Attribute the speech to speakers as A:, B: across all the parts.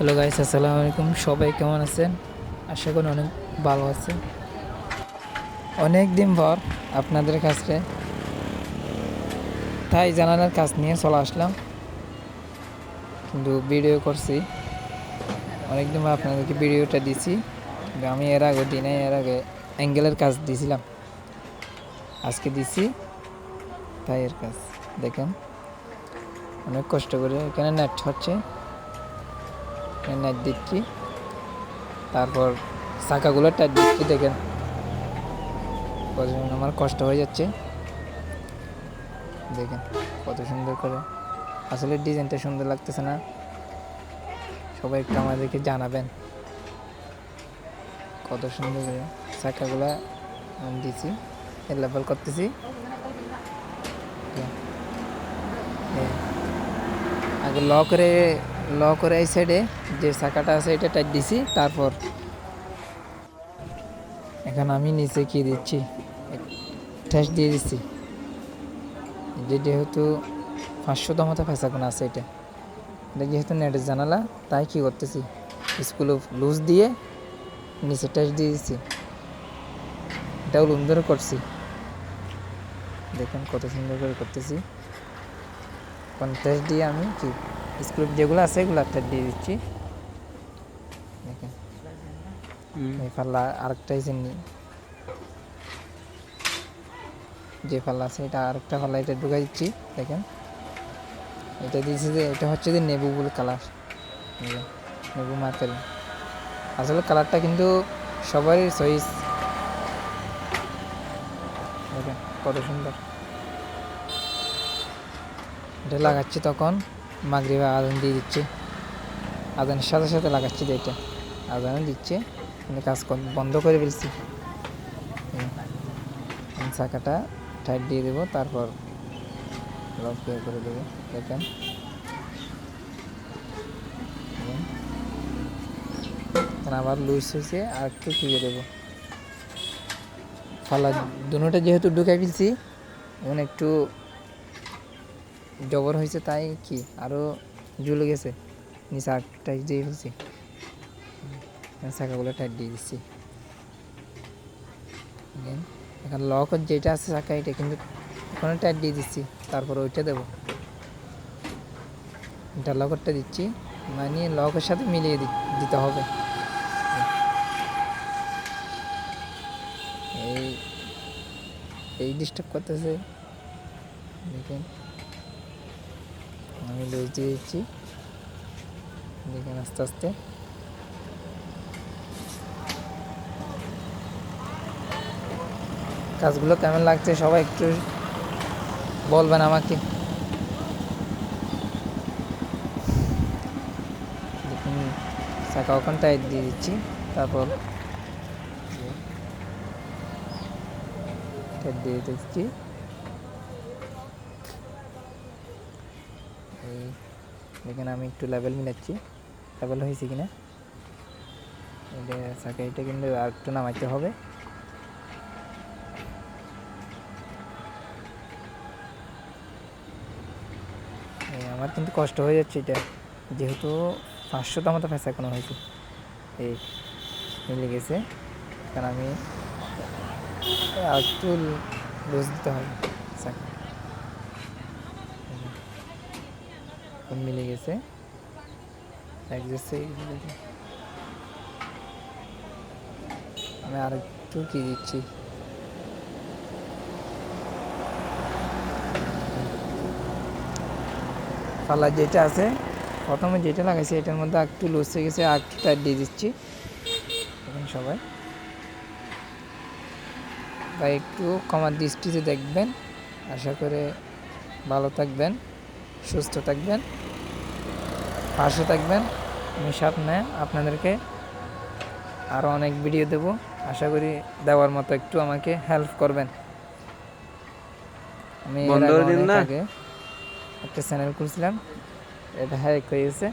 A: Hello guys, আসসালামু আলাইকুম। সবাই কেমন আছেন? আশা করি অনেক ভালো আছে অনেক দিন পর আপনাদের কাছে তাই জানালার কাজ নিয়ে চলে আসলাম। কিন্তু ভিডিও করছি। অনেকদিন পর আপনাদেরকে ভিডিওটা দিছি। আমি এর আগে দিনে এর আগে অ্যাঙ্গেলের কাজ দিয়েছিলাম আজকে দিছি তাই এর কাজ। দেখেন, অনেক কষ্ট করে এখানে নেট হচ্ছে। নেট দিচ্ছি। তারপর চাকাগুলো টাইট দিচ্ছি, দেখেন। আমার কষ্ট হয়ে যাচ্ছে। দেখেন কত সুন্দর করে। আসলে ডিজাইনটা সুন্দর লাগতেছে না। সবাই একটু আমাদেরকে জানাবেন। কত সুন্দর করে চাকাগুলো দিছি লেভেল করতেছি। আগে ল করে ল করে এই সাইডে যে চাকাটা আছে, এটা টাইট দিছি, তারপর এখন আমি নিচে কি দিচ্ছি? ঠেস দিয়ে দিচ্ছি। যে যেহেতু পাঁচশো মতো ফেসাগুন আছে এটা যেহেতু নেটের জানালা, তাই কি করতেছি? স্কুলে লুজ দিয়ে নিচে টেস্ট দিয়ে দিচ্ছি। এটাও লুম ধরে করছি। দেখুন কত সুন্দর করে করতেছি। কন্ট্রাস্ট দিয়ে আমি কি স্ক্রু যেগুলো আছে এগুলো একটা দিয়ে দিচ্ছি। দেখেন। এই পাল্লা আরেকটা এসে নি যে পাল্লা আছে এটা আরেকটা পাল্লা এটা ঢুকাই দিচ্ছি দেখেন। এটা দিয়েছি যে এটা হচ্ছে যে নেবু বলে কালার নেবু মার্কারি আসলে কালারটা কিন্তু সবারই চয়েস দেখেন কত সুন্দর। এটা লাগাচ্ছি তখন। মাগরিবে আদান দিয়ে দিচ্ছে। আদানের সাথে সাথে লাগাচ্ছি যে এটা আদানও দিচ্ছে। কিন্তু কাজ বন্ধ করে ফেলছি। চাকাটা টাইট দিয়ে দেবো, তারপর লক করে দেবো। দেখেন। আবার লুজ হয়েছে, আর একটু ফিরে দেবো? ফালা দুটোটা যেহেতু ঢুকাই ফেলছি এখন একটু জবর হয়েছে তাই কি? আরও ঝুলে গেছে। নিচে আর টাইট দিয়ে ফেলছি। চাকাগুলো টাইট দিয়ে দিচ্ছি। এখন লক যেটা আছে চাকা এটা কিন্তু ওখানে টাইট দিয়ে দিচ্ছি। তারপর ওইটা দেবো। এটা লকরটা দিচ্ছি। মানে লকের সাথে মিলিয়ে দিতে হবে। এই এই ডিস্টার্ব করতেছে। দেখেন। আমি লুজ দিয়ে দিচ্ছি দেখেন আস্তে আস্তে। কাজগুলো কেমন লাগছে সবাই একটু বলবেন আমাকে। দেখুন, চাকা ওখানটায় দিয়ে দিচ্ছি, তারপর এটা দিয়ে দিচ্ছি। এই আমি একটু লেভেল মিলাচ্ছি। লেভেল হয়েছে কিনা? এটা এটা কিন্তু আর একটু নামাইতে হবে। আমার কিন্তু কষ্ট হয়ে যাচ্ছে এটা। যেহেতু পাঁচশো পাঁচশোটা মতো ফেসা কোনো হয়েছে। এই, মিলে গেছে। কারণ আমি আর একটু লুজ দিতে হবে চাকা এখন মিলে গেছে। আমি আর একটু কি দিচ্ছি? পাল্লা যেটা আছে, প্রথমে যেটা লাগাইছি, এটার মধ্যে একটু লুজ হয়ে গেছে একটু টাইট দিয়ে দিচ্ছি। এখন সবাই। তাই একটু কমার দৃষ্টিতে দেখবেন। আশা করে ভালো থাকবেন, সুস্থ থাকবেন। পাশে থাকবেন আমি সামনে আপনাদেরকে আরও অনেক ভিডিও দেব। আশা করি দেওয়ার মতো একটু আমাকে হেল্প করবেন। আমি। আগে একটা চ্যানেল খুলছিলাম। এটা হ্যাক হয়ে গেছে।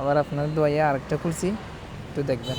A: আবার আপনার দোয়াইয়া আরেকটা খুলছি। একটু দেখবেন।